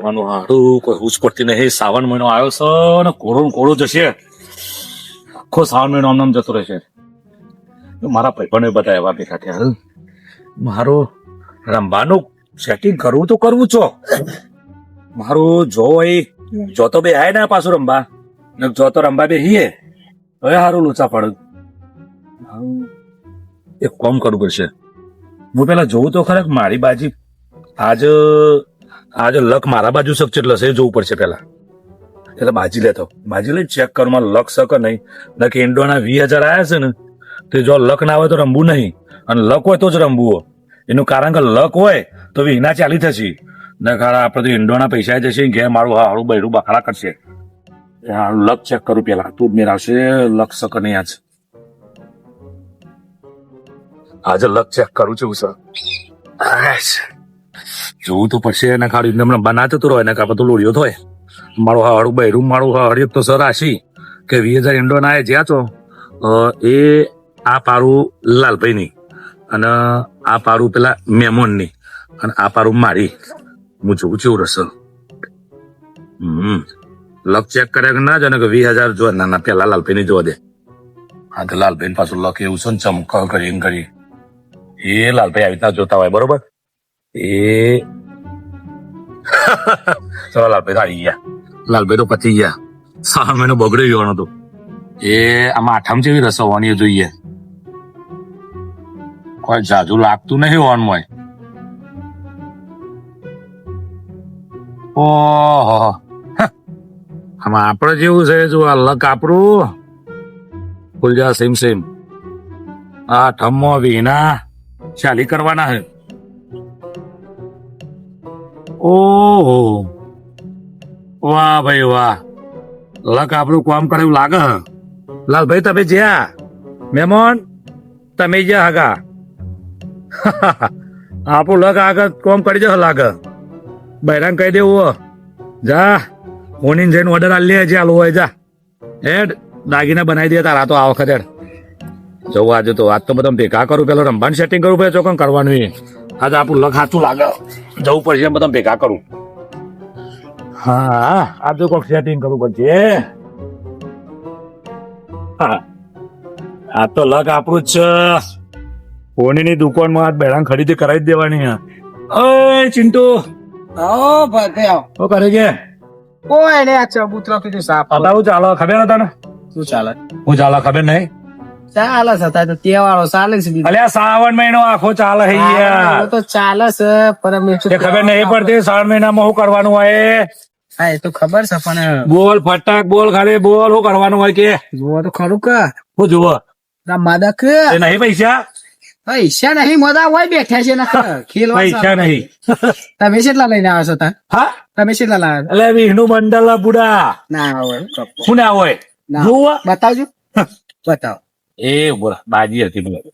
પડવાનું હારું, કોઈ હુસ પડતી નહીં. શ્રાવણ મહિનો આવ્યો છે ને, કોરો કોરો જશે. આખો શ્રાવણ મહિનો આમ જતો રહેશે. મારા ભાઈબંધો બધા એવા ભેગા થયા મારો રમવાનું સેટિંગ કરવું તો કરવું છો. મારું જો એ, જો તો બે આય ને પાછું રમવા ને જો તો રમવા બે હીએ હવે સારું લોચા પડ. એક કોમ કરવું પડશે. હું પેલા જોઉં તો ખરેખ મારી બાજી આજ આજ લક મારા બાજુ શક છે એટલે એ જોવું પડશે પહેલા. એટલે બાજી લેતો. બાજી લઈ ચેક કરું, મારે લક શક નહીં. નકે ઇન્ડોના વી હજાર આવ્યા છે ને, તે જો લક ના હોય તો રમવું નહીં. અને લક હોય તો જ રમવું હોય. એનું કારણ કે લક હોય તો વિના ચાલી થશે. ને કારણ આપણે તો ઇન્ડોના પૈસા જશે ઘેર મારું હારું બૈરું બખાડા કરશે. લક ચેક કરું પેલા તું જ મેળવશે લક શક નહીં આજ. આજે લક ચેક કરું છું, સર. જોવું તો પડશે, એને ખાલી હમણાં બનાતો તો રહ્યો એને કાં તો લોડિયો થાય મારું હાડું બૈરું, મારું હરિયક તો સર આશી કે વીસ હજાર ઇન્ડો ના જ્યાં છો એ આ પારું લાલભાઈની અને આ પારું પેલા મેમોનની અને આ પારું મારી. હું જોઉં છું રસલ હમ. લક ચેક કરે કે ના જાણે કે વીસ હજાર જો ના ના, પેલા લાલભાઈની જોવા દે. હા, તો લાલભાઈ પાછું લક એવું છે ને ચમક કરી એમ કરી. એ લાલભાઈ આવી રીતના જોતા હોય, બરોબર? એ ચલો લાલભાઈ તો આવી ગયા લાલભાઈ તો પતી ગયા સારા મહિનો બગડી ગયો નતો એ આમાં આઠમ જેવી રસ હોવાની જોઈએ કોઈ જાજુ લાગતું નહીં હોવાનું હોય ઓહો આમાં આપણે જેવું છે જો આ લક આપણું ફૂલજા સેમ સેમ આ ઠમો વિના ચાલી કરવાના હે ઓહો વાહ ભાઈ, વાહ. લક આપણું કામ કરે એવું લાગે લાલભાઈ, તમે જ્યાં? મેમોન તમે જ્યાં હગા? આપણું લક આગળ કોમ કરી જશે લાગે. બૈરાન કહી દેવું. જા ઓનીન જઈને ઓર્ડર આલી લે, જે હોય, જા. હેડ, દાગીના બનાવી દે તારા તો આ વખતે. હેડ. જવું આજે તો આજ તો બધા ભેગા કરું, પેલો રમવાનું સેટિંગ કરવું પડે ચોકન કરવાનું એ આજે આપણું લગ સાચું લાગે. જવું પડશે એમ બધા ભેગા કરું. હા આજે કોઈક સેટિંગ કરવું પડશે હા? આ તો લક આપણું જ છે. કોણીની દુકાનમાં આજ બેડાં ખરીદી કરાવી જ દેવાની હે ઓય ચિંટુ. ઓ ભાઈ આવો. શું કરે છે કોઈ એને આ ચબૂતરો કીધું સાફ બતાવું ચાલો ખબર હતા ને? શું ચાલે? હું ચાલો ખબર નહીં. ચાલે છે તો તહેવારો ચાલે છે. અલ્યા શ્રાવણ મહિનો આખો ચાલે છે યાર. તો ચાલે છે પણ ખબર નહીં પડતી શ્રાવણ મહિનામાં શું કરવાનું હોય હા એ તો ખબર છે પણ બોલ ફટાક બોલ ખાલી બોલ શું કરવાનું હોય કે? જુઓ તો ખરું કે. હું જુઓ. માદક નહીં પૈસા? પૈસા નહીં મજા હોય બેઠા છે ને ખેલવા પૈસા નહીં. તમે કેટલા લઈને આવ્યા છો તા હા? તમે કેટલા લાવ્યા એટલે વિષ્ણુ મંડળ બુડા. ના હોય શું ના હોય. જુઓ. બતાવજો. બતાવો. એ બોલા બાજી હતી બોલા.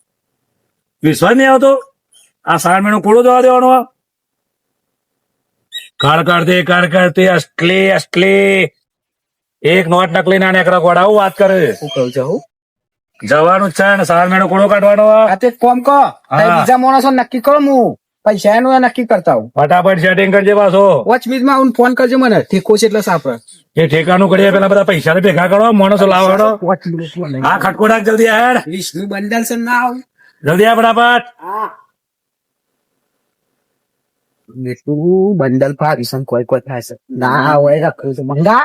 વિશ્વાસ નહીં આવતો? આ સાર મહિનો કોળો જવા દેવાનો આ? કાળ કાઢતે કાળ કાઢતે અસલી અસલી એક નોટ નકલી ના નેકરા ગોડા આવું વાત કરે? શું કહું છું હું? જવાનું છે ને શ્રાવણ મહિનો કોળો કાઢવાનો? આ? તે કોમ કો. બીજા માણસો નક્કી કરો હું પૈસા નું નક્કી કરતા હું ફટાફટ સેટિંગ કરજે પાછો. વોચમાં આવીને ફોન કરજો મને. ઠીકો છે એટલે સાપડે એ ઠેકાનું કરીએ પેલા બધા પૈસા ભેગા કરો માણસો વોચ હા ખટકો જલ્દી યાર વિષ્ણુ બંડલ છે ના આવ. જલ્દી આ ફટાફટ. વિષ્ણુ બંડલ ફારીસન કોઈ કોઈ થાય છે. ના હોય રાખ્યું છે. મંગા.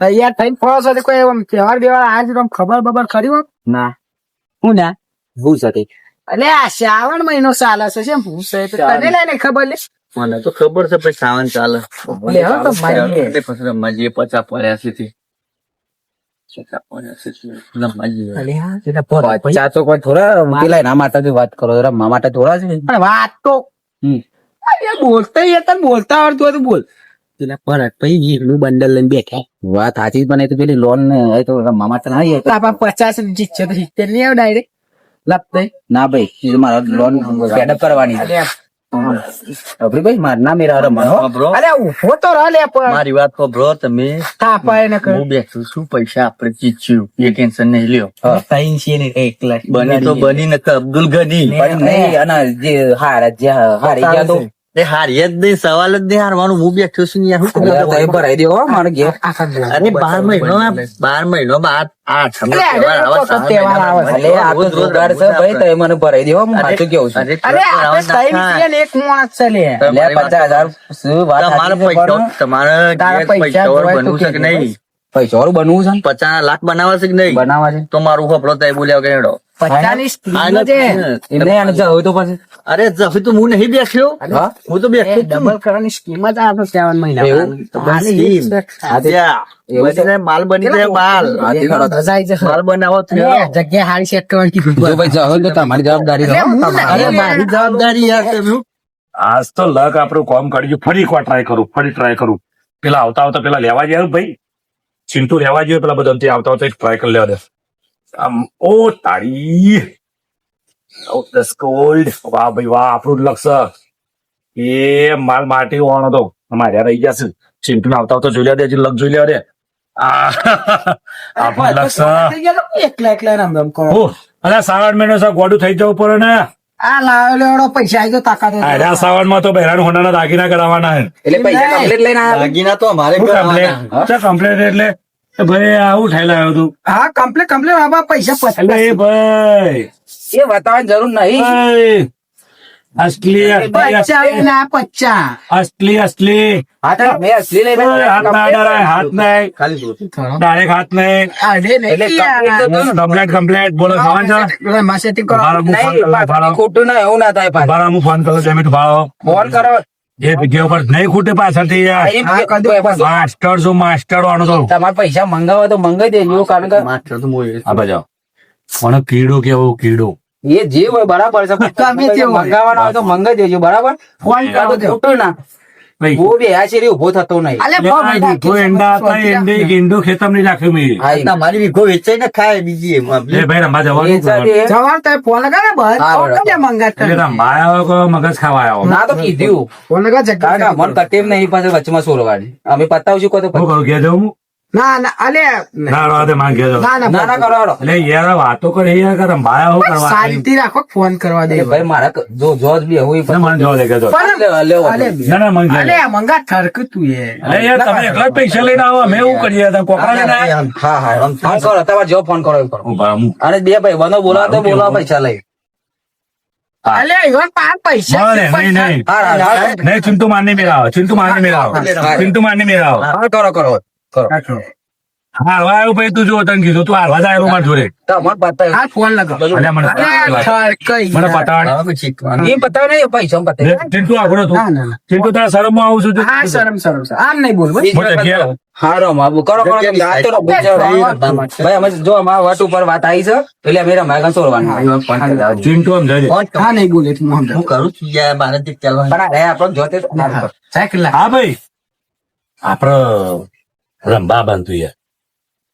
તૈયાર થઈને ફરો છો કોઈ એમ તહેવાર બેવાર આજ ખબર બબર ખરી ના. હું ના? હું છે અલે આ શ્રાવણ મહિનો ચાલે છે શેમ હું છે તને લઈને ખબર લે. મને તો ખબર છે ભાઈ શ્રાવણ ચાલે. એટલે પછી રમાજી પડ્યા છે છે વાત કરો. રમવા માટે થોડા વાત તો. બોલતા બોલતા આવડતું હોય બોલ. પેલા પરત પછી વિષ્ણુ બંડલ લઈને બેઠા. વાત સાચી પણ પેલી લોન પચાસ સિત્તેર નહીં આવે ડાયરેક્ટ લાપતે ના ભાઈ મારા લોન પેડઅપ કરવાની છે. અભરી ભાઈ માર ના મેરા રમવાનો અરે ઊભો તો રહ લે પણ. મારી વાત તો બ્રો તમે. ને હું બેઠું છું પૈસા આપણે જીત્યું એ ટેન્શન નહીં લ્યો. તૈન છે ને એકલા બની તો બની ને અબ્દુલ ગની. પણ નહીં અને જે હારા જે હારી ગયા તો તે હારીએ જ નહીં સવાલ જ નહીં હારવાનું. હું બેઠો છું યાર શું ભરાઈ દો હો, મારે ઘેર અરે બાર મહિનો બાર મહિનો બાર આઠ મને ભરાઈ દો હું સાચું કેવું છું. પૈસા બનવું છે કે નહીં? પૈસાવાળું બનવું પચાસ લાખ બનાવશે કે નહીં? બનાવવા છે તો મારું ખપડો તય બોલ્યા કે પછી. અરે જફી તો હું નહીં બેઠ્યો હા? હું તો જ ડબલ કરવાની સ્કીમ જ માલ બની જાય માલ. માલ બનાવો જગ્યા હારી સેટ કરવાની ભાઈ તમારી જવાબદારી મારી જવાબદારી યાર આજ તો લક આપણું કોમ કરી ગયું ફરી એકવાર ટ્રાય કરું ફરી ટ્રાય કરું. પેલા આવતા આવતા પેલા લેવા જાય ભાઈ. ચિંટુ લેવા જોઈએ પેલા બધા આવતા આવતા એક ટ્રાય કરી લેવા દે. ઓ તારી દસ ગોલ્ડ વાહ ભાઈ વાહ આપણું લક્ષ. એ માલ માટી વાળો તો માર્યા રહી જશે ચિંટુ આવતા આવતા જોઈ લે દે લક જોઈ લે દે. આપણું લક્ષ. થઈ એકલા એકલા રમ રમ કરો. અરે શ્રાવણ મહિનો છે ગોડું થઈ જવું પડે ને. આ લાવ્યો લેવાનો પૈસા આવી તો તાકાતમાં બહેરાન દાગીના કરાવવાના હે એટલે પૈસા. કમ્પ્લીટ લઈને દાગીના તો અમારે શું કમ્પ્લેટ કમ્પ્લેટ એટલે? ભાઈ આવું થયેલા આવ્યું તું. હા કમ્પ્લીટ કમ્પ્લીટ બાબા પૈસા એ ભાઈ. એ બતાવવાની જરૂર નહીં. અસલી અસલી ના પચાસ અસલી અસલી. હા મેં અસલી હાથ ના ડરાય હાથ નહીં. ડાયરેક્ટ હાથ નહીં. અરે નહીં કમ્પ્લેટ કમ્પ્લેટ બોલો ખાવા છે. કરો. ભાડો ખોટું ના એવું ના થાય ભાડા હું ફોન કરો તમે ભાડો ફોન કરો. એ જગ્યા ઉપર નહીં ખૂટે પાછળથી માસ્ટર છું માસ્ટર આનો તો. તમારે પૈસા મંગાવો તો મંગાઈ દેજો કારણ કે માસ્ટર તો. આ મને કીડો કેવો કીડો. એ જે હોય બરાબર છે. મંગાવવાનો હોય તો મંગાઈ દેજો બરાબર? ફોન કરો ખોટું ના. ભાઈ. હું બે આ શેરી ઊભો થતો નહીં. અલે વીઘો એંડા હતા એંડે ખેતર નહીં રાખ્યું મેં. હા, તમારી વીઘો વેચાઈ ને ખાય બીજી એમાં. એ ભાઈ રંબા એ જવાનું તમે ફોન લગા ને બસ. હા, ફોન મંગાત એટલે રંબા આવ્યો કે મગજ ખાવા આવ્યો? ના તો કીધું. ફોન લગા જગ્યા અમને કટેમ નહીં પાસે વચમાં સોરવાની. અમે પતાવશું કહો તો શું કરું ઘેર જવું હું? ના ના અલે ના ના ના ના કરો. યાર વાતો કરે યાર કે રંબા આવ્યો કરવા શાંતિ રાખો ફોન કરવા દે. ભાઈ મારા જો બી મને. ના ના અલે મંગા ઠરક તું એ. અરે યાર તમે એકલા પૈસા લઈને આવો કરીએ તમે કોકરા લઈને હા હા ફોન કરો તમારે જો ફોન કરો એમ અને બે ભાઈ બનો બોલાવો તો બોલાવો પૈસા લઈ. અલે ઈવન પાંચ પૈસા નહીં નહીં. નહીં ચિંટુ મારની મેળાવો ચિંટુ મારની મેળાવો ચિંટુ મારની મેળાવો હા, કરો કરો. કરો. આવ્યો ભાઈ તું જો તને કીધું તું હારવા જાય મારા જોડે. ફોન મને નહીં પૈસા ચિંટુ આગળ તું. ચિંટુ તારા આવું છું હા શરમ શરમ શરમ. આમ નહીં બોલ ભાઈ. મોટે ઘેર. હારો માબુ કરો કરો કેમ કે આ તો રમવું છે. ભાઈ અમે જો અમારા વાત ઉપર વાત આવી છે એટલે મેરા રમાય સોરવાનું. ચિંટુ આમ હા નહીં બોલે હું કરું છું યાર મારે ચાલવાનું. પણ આ જોતે તો ના કરો. સાયકલ હા ભાઈ. આપડે રંબા બાંધતું યાર.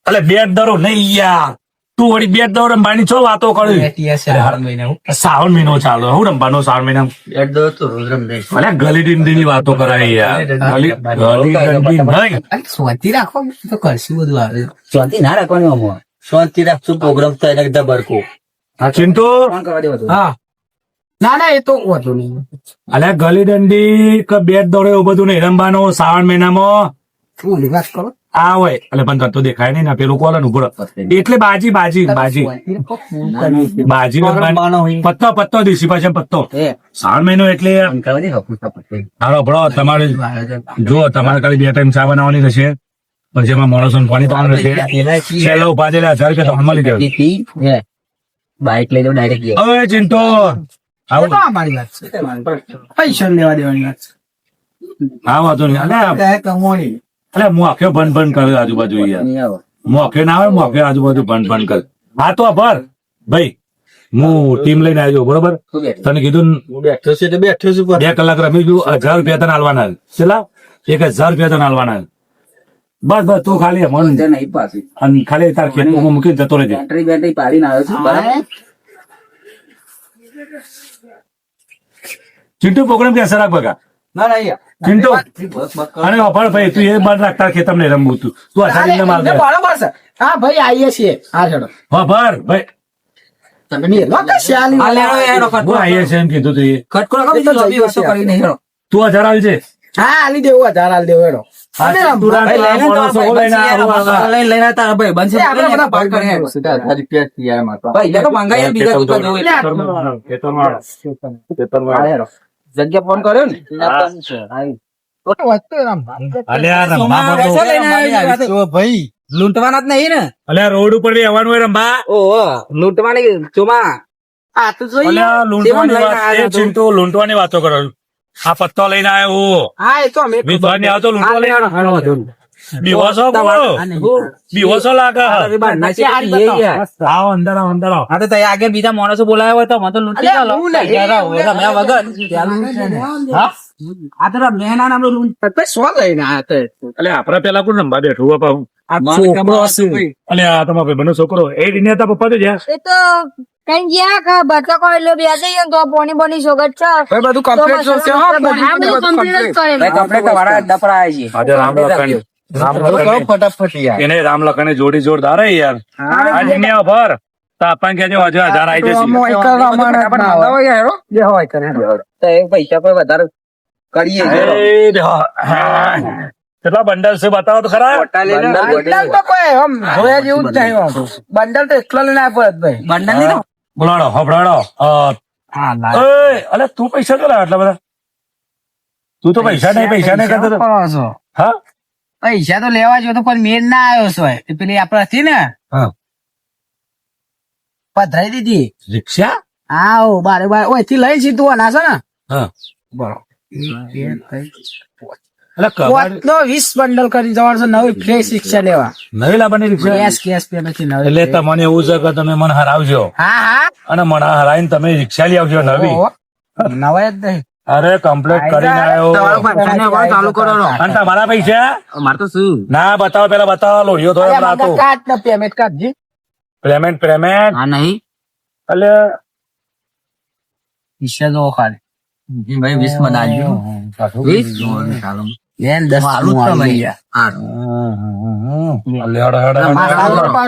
અલે બેટ દરો નહીં યાર. તું વળી બેટ દરો રંભાની છો વાતો કરી. શ્રાવણ મહિનો ચાલો. હું રંભાનો શ્રાવણ મહિના? બેટ દરો તો રોજ રમજે. અલે ગલી ડીંડી ની વાતો કરાય યાર. ગલી ગલી ડંડી નહીં શાંતિ રાખો તો કરશું બધું આવે. શાંતિ ના રાખવાની અમો શાંતિ રાખશું પ્રોગ્રામ તો એને દબરકો ચિંટુ? ફોન કરવા હા. ના ના એ તો વાંધો નહીં. અલે ગલી દંડી કે બેટ દોડે એવું બધું નહીં. રમવાનો શ્રાવણ મહિનામાં શું ઓલી કરો? આ હોય. એટલે પણ તો દેખાય નહીં ને. પેલું કોલન ઊભો એટલે બાજી બાજી બાજી. બાજી. પત્તો પત્તો દેશી પાસે પત્તો. શ્રાવણ મહિનો એટલે હારો ભણો. તમારે જો તમારે ખાલી બે ટાઈમ ચા બનાવવાની થશે પછી એમાં માણસો પાણી પાવાનું રહેશે. છેલ્લો ઊભા થયેલા હજાર રૂપિયા તમને મળી જાય બાઈક લઈ જાવ ડાયરેક્ટ હવે ચિંતો આવું. તો વાત છે. પૈસા લેવા દેવાની વાત છે. આ વાતો નહીં. અલે કમોણી. અલે મોખ્યો ભન ભન કરે આજુબાજુ યાર. મોખ્યો ના આવે મોખ્યો આજુબાજુ ભન ભન કરે હા તો ભર ભાઈ હું ટીમ લઈને આવ્યો બરોબર? તને કીધું બેઠો છે એટલે બેઠો છું બે કલાક રમી ગયું હજાર રૂપિયા તને હાલવાના ચલા એક હજાર રૂપિયા તને હાલવાના બસ બસ તું ખાલી મન નહીં પાછી. અને ખાલી તાર ખેતમાં મૂકીને જતો રહેજે. બેટરી બેટરી પાડીને આવ્યો છું બરાબર? ચિંટુ પ્રોગ્રામ કે સરાક ભગા બગા ના ના યાર. ચિંટુ અને અફળ ભાઈ તું એ બાર રાખતા કે તમને રમવું તું. તું અરે, અસાડીને માલ દે બરોબર છે. હા ભાઈ આવીએ છીએ. હા ચડો ભાઈ. તમે ની લો કે આ લેરો એનો હું ખટકો આવીએ છે એમ કીધું તું એ. કટકો રાખો, બીજું જલ્દી વસ્તુ કરી નહીં હેરો. તું આવી છે હા આલી દેવો હજાર આલી દેવો હેડો. ભાઈ, લઈને ભાઈ એ તો બીજા જવું. જગ્યા ફોન કર્યો ને. લૂંટવાના જ નહીં ને? અલ્યા રોડ ઉપર બી આવવાનું હોય રંભા. ઓહો લૂંટવાની ચોમા. આ તો લૂંટવાની વાત આવ્યો એ ચિંટુ લૂંટવાની વાતો કરો. આ પત્તો લઈને આવ્યો. હું એ તો અમે આવતો લૂંટવા લઈને બીવો છો બોલો છો લાગે આવો અંદર આવો અંદર આવો હા તો તઈ આગળ બીજા માણસો બોલાવ્યા હોય તો મને તો લૂંટી અલ્યા, ગયો હું નહીં, પૈસા હું રમ્યા વગર આ તો રમ્યા ના લૂંટ ભાઈ સો લઈને આયા તો. આપડે પેલા કોણ રમવા બેઠું? છોકરો. અલે આ તમારા એ દિને હતા પપ્પા તો જ્યાં એ તો કઈ ગયા કા બતકો એટલે બે જઈએ તો પોની બોની સોગટ છે ભાઈ બધું બધું. કરે. કમ્પ્લેટ વાળા ડપરા આવે છે આજે રામ રામ લખન ફટાફટ યાર. એને રામ લખન જોડી જોરદાર હે યાર. આ દુનિયા ભર. તો આપણને કહેજો હજુ હજાર આવી જશે. પૈસા કોઈ વધારે કરીએ કેટલા બંડલ છે બતાવો તો ખરા. બંડલ તો કોઈ આમ જોયા જેવું જ નહીં બંડલ. તો એકલો લઈને આવ્યો જ ભાઈ. બંડલ નહીં બોલાડો હોભળાડો. હા ઓય, અલે તું પૈસા તો લાવ આટલા બધા? તું તો પૈસા નહીં પૈસા નહીં કરતો. હા? પૈસા તો લેવા જો તો પણ મેન ના આવ્યો છો. પેલી આપડે હતી ને? પધરાઈ દીધી. રિક્ષા? હા ઓ બારે બાર. ઓયથી લઈ સીધું આના છે ને? વીસ બંડલ કરી જવાનું છે નવી ફ્રેશ રિક્ષા લેવા. નવી લાવવાની રિક્ષા? કેશ કેશ પે નથી નવી. એટલે તમને એવું છે કે તમે મને હરાવજો. હા હા. અને મને હરાવીને તમે રિક્ષા લઈ આવજો નવી. નવાય જ નહીં. અરે કમ્પ્લીટ કરીને આવ્યો. ચાલુ કરો અને તમારા પૈસા? મારે તો શું? ના બતાવો પેલા બતાવો લોહીઓ તો અલ્યા, રાતો પેમેન્ટ કાઢજી. પેમેન્ટ પેમેન્ટ હા નહીં. એટલે પૈસા જો ખાલી. ભાઈ વીસમાં વીસ?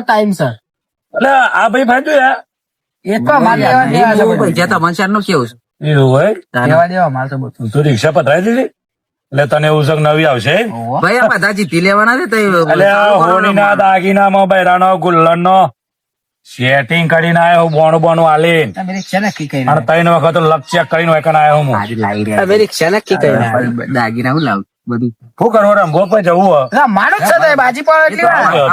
ટાઈમ સર એટલે આ ભાઈ ફાયદો યાર એ તો મારે પૈસા તમારે કેવું છે? એવું હોય? લેવા દેવા? અમારે તો બધું. તું રિક્ષા પધરાઈ દીધી? એટલે તને એવું શક નવી આવશે. ભાઈ આ બધા જીતી લેવાના છે તો એટલે આ હોળીના દાગીનામાં બૈરાનો ગુલ્લનનો સેટિંગ કરીને આવ્યો બોણું બોણું આલીને. તમે રિક્ષા નક્કી કરી અને ત્રણ વખત લક ચેક કરીને હોય કને આવ્યો હું. તમે રિક્ષા નક્કી કરી દાગીના હું લાવ બધું. શું કરવું રંગો પર જવું હોય. મારું જ છે બાજી પર એટલી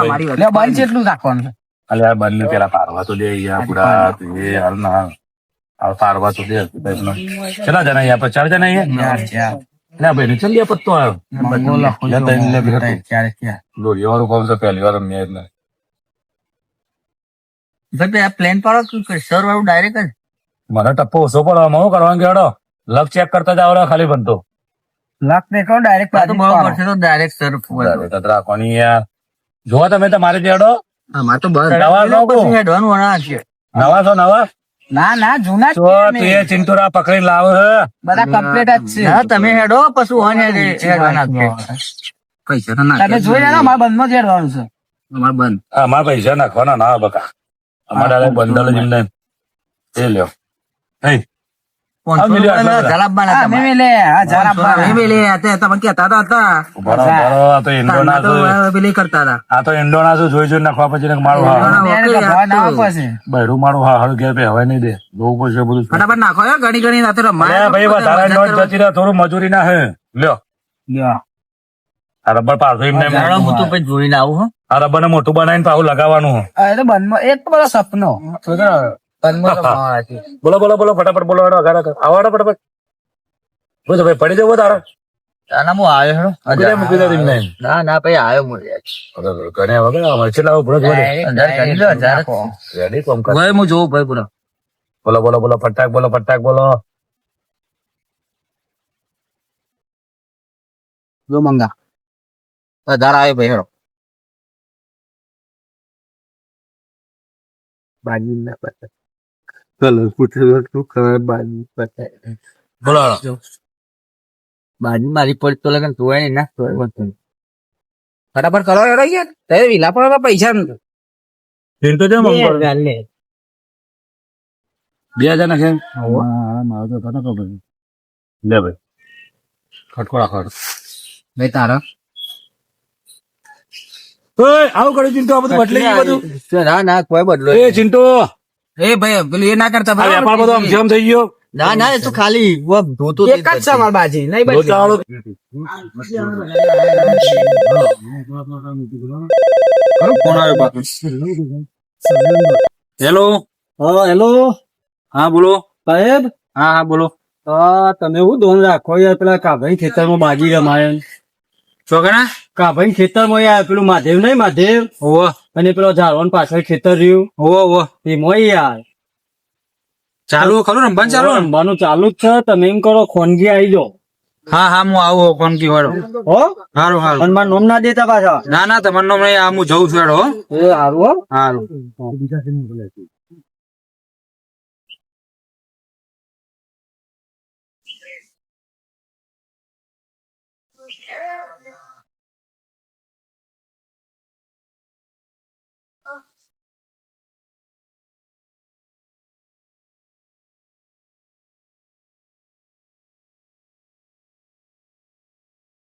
મારી બંધ એટલું રાખવાનું અલ્યા બંધ પેલા પારવા તો દે યાર પૂરા તું એ હાલ ના. આ પારવા તો દે કેટલા જણા અહીંયા ચાર જણા અહીંયા? ના ભાઈ ને પત્તો આવ્યો કામ છે પહેલી વાર મેં એટલે ભાઈ આ પ્લેન પાડો સર વાળું ડાયરેક્ટ જ? મને ટપ્પો ઓછો પડે કરવાનું કેડો લક ચેક કરતા જાવ ખાલી બનતો લખ ને કહો ડાયરેક્ટ તો બરોબર છે તો ડાયરેક્ટ સર રાખવાની યાર. જોવા તમે તમારે જેડો અમારે તો બસ. નવા લોકો. નવા છો નવા? ના ના જૂના જ તો તું ચિંતુરા પકડીને લાવ હે. બધા કમ્પ્લીટ જ છે. હા તમે હેડો પશુ ઓન હેડવાના છે પૈસા ના તમે જોઈ લેજો મારા બંધમાં જ હેડવાનું છે. અમારે બંધ. અમારા પૈસા નાખવાના ના બકા. અમારા બંધલ જ એમને. એ લ્યો. હા, નાખો ઘણી ઘણી રાતે થોડું મજૂરી ના હે. લ્યો. લ્યો. આ રબર પાછું એમને એમ હેડો, હું જોઈને આવું હો. આ રબર ને મોટું બનાવીને પાછું લગાવવાનું એ તો બંધમાં એક તો બધો સપનો. બોલો બોલો બોલો ફટાફટ બોલો હેડો આગળ. આવો હેડો ફટાફટ. બોલો ભાઈ પડી જવો તારા. આના હું આવ્યો હેડો. મૂકી દે, એમને. ના ના ભાઈ આવ્યો હું બરાબર, વગર આમાં છેલ્લા હજાર. Ready, કોમ કર. ભાઈ હું જોઉં ભાઈ પૂરા. બોલો બોલો બોલો ફટાક બોલો ફટાક બોલો. જો મંગા. હજાર આવ્યો ભાઈ હેડો. બાજી ના પતા ચલો પૂછે તું ખબર બાજી પતા બોલો હેડો. બાજુ મારી પડી તો લગન તું નહીં ના તોય વાંધો નહીં. ફટાફટ કરો હેડો યાર તે વિલા પર પૈસા નથી ફીર તો જેમ લે. બે હજાર નાખે મારો તો તને ખબર છે. લે ભાઈ. ખટકોડા ખડ. ભાઈ તારા. ઓય આવું કર્યું ચિંતો આ બધું બદલાઈ ગયું બધું? ના ના કોઈ બદલો એ ચિંટુ. એ ભાઈ પેલું એ ના કરતા ભાઈ વેપાર બધો આમ જેમ થઈ ગયો. ના ના એ તો ખાલી ધોતો એક જ સવાલ બાજી નહીં બદલી. લોચાવાળો કોણ આવ્યો હેલો? હા હેલો? હા બોલો. સાહેબ? હા હા બોલો. હા તમે હું ધોન રાખો યાર પેલા કાભાઈ ખેતરમાં બાજી રમાય છોકરા? કાભાઈ ખેતરમાં યાર પેલું મહાદેવ નહીં મહાદેવ ઓવો અને પેલો ઝાડવાનું પાછળ ખેતર રહ્યું. ઓવો ઓવો એમાં યાર. ચાલુ ખરું રમવાનું ચાલુ? રમવાનું ચાલુ જ છે. તમે એમ કરો ખોનગી આવી જાઓ. હા હા હું આવું ખોનગી વાળો. હો? સારું સારું અને મારું નામ ના દેતા પાછા. ના ના તમારું નોમ નહીં આ હું જઉં છું હેડો હો. એ હારું હો. સારું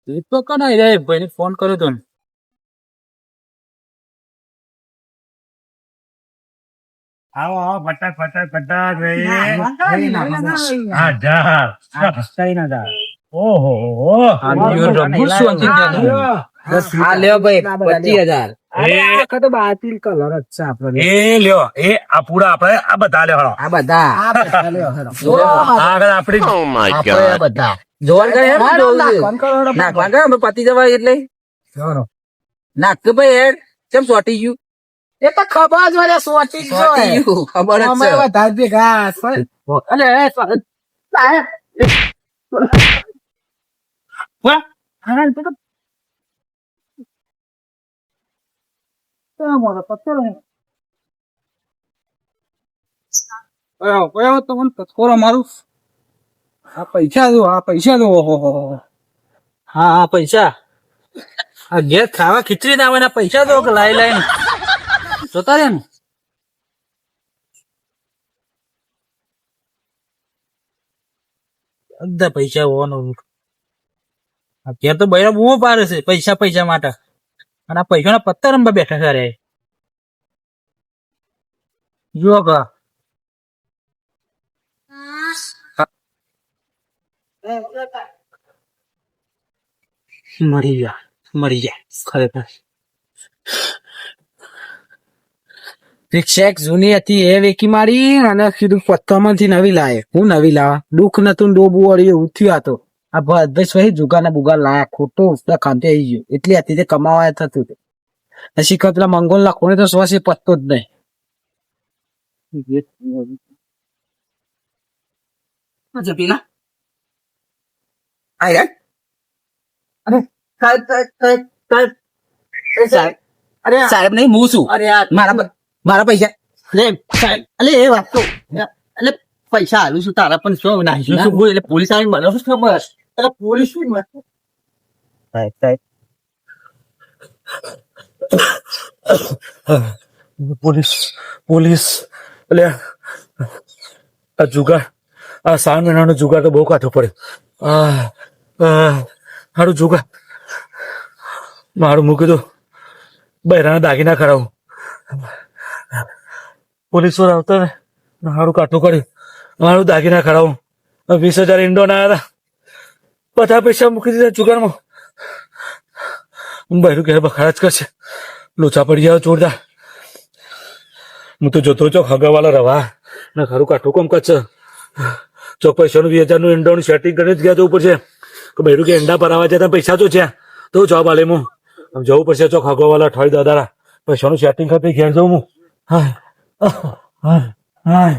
દીપક કને રે ભાઈને ફોન કર્યો તો આવો આવો ફટાક ફટાક ફટાક હા જા. ઓહો ઓહો? હા લ્યો ભાઈ પચીસ હજાર. તો બાતિલ કલર જ છે આપણો. એ લ્યો એ આ પૂરા આપણે આ બધા. જોવાન કરે એમ. નાખવાનું કરો, પતી જવાય એટલે. નાખ ભાઈ હેડ કેમ સોટી ગયું? એ તો ખબર જ વળે સોટી. ગયું ખબર જ છે. વધારે અલે, તો મારો. આ પૈસા દો આ પૈસા દો હો હો. હા. હા પૈસા. આ ઘેર ખાવા ખીચડી ના આવે પૈસા કે લાઈ લાઈને જોતા રે ને? બધા પૈસા હોવાનું અત્યારે તો બૈરા બહુ પારે છે, પૈસા પૈસા માટે. અને આ પૈસાના પત્તા રમવા બેઠા છે રે. જો કા મરી ગયા મરી ગયા ખરેખર રિક્ષા એક જૂની હતી એ વેકી મારી અને કીધું પત્તામાંથી નવી લાવે હું નવી લાવા. દુઃખ નતું ડોબું વળી એવું થયું આ તો. આ ભાઈ સહી જુગાર ને બુગા લાયા. ખોટું પેલા ખાંતે આવી ગયું. એટલી હતી તે કમાવા થતું હતું પછી પેલા મંગોલ ના કોને તો શ્વાસ એ પત્તો જ નહીં. પેલા આ યાર અરે સાહેબ સાહેબ સાહેબ સાહેબ એ સાહેબ અરે સાહેબ નહીં હું છું અરે યાર મારા પ- મારા પૈસા અરે સાહેબ, અલે એ વાત તો અલે પૈસા હાલું છું તારા પણ શું નાખી શું બોલ એટલે પોલીસ આવીને મને શું ખબર અરે પોલીસ શું સાહેબ સાહેબ પોલીસ પોલીસ એટલે આ જુગાર આ સાત મહિનાનો જુગાર તો બહુ કાઠો પડે આ આ, મારું જુગાર મારું મૂકી દો. બૈરાના દાગીના કરાવું. પોલીસવાળા આવતા ને મારું કાઠું કર્યું. મારું દાગીના કરાવું. વીસ હજાર ઈંડો ના હતા. બધા પૈસા મૂકી દીધા જુગારમાં. બૈરું ઘેર બખાડા જ કરશે. લોચા પડી જાવ જોરદાર. હું તો જોતો ચોક હગાવાલા રવા. ને ખરું કાઠું કોમ કચ્છ ચોક પૈસાનું વીસ હજારનું ઈંડાનું સેટિંગ કરીને જ ગયા જવું પડશે. કે બૈરું કે ઈંડા ભરાવા જતા પૈસા તો છે. તો જવાબ આલે હું આમ જવું પડશે ચોક હગાવાલા ઠોઈ દાદારા. પૈસાનું સેટિંગ કરી ઘેર જવું હું. હા હાય. હાય.